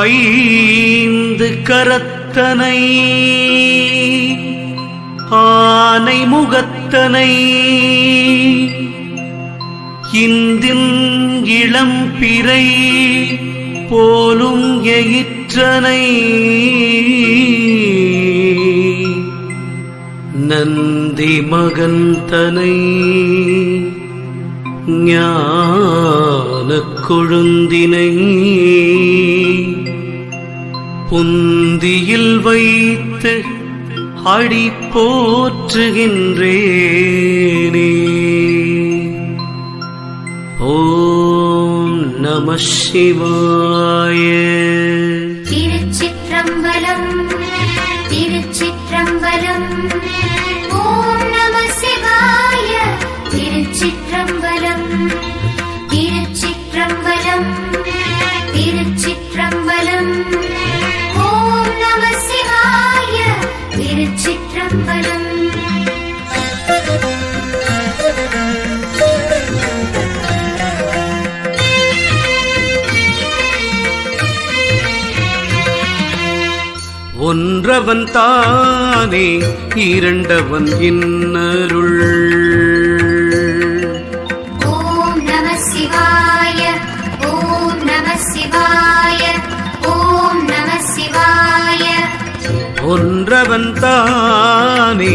ஐந்து கரத்தனை ஆனை முகத்தனை இந்தின் இளம் பிறை போலும் எயிற்றனை. நந்தி மகந்தனை ஞான கொழுந்தினை புந்தியில் வைத்து அடி போற்றுகின்றேனே. ஓம் நம சிவாய. திருச்சிற்றம்பலம் திருச்சிற்றம்பலம். ஓம் நம சிவாய. திருச்சிற்றம்பலம் திருச்சிற்றம்பலம். திருச்சிற்றம்பலம் திருச்சிற்றம்பலம் ஒன்றவன் தானே இரண்டவன் இன்னருள். ஓம் நம சிவாய ஓம் நம சிவாய. ஒன்றவன் தானே.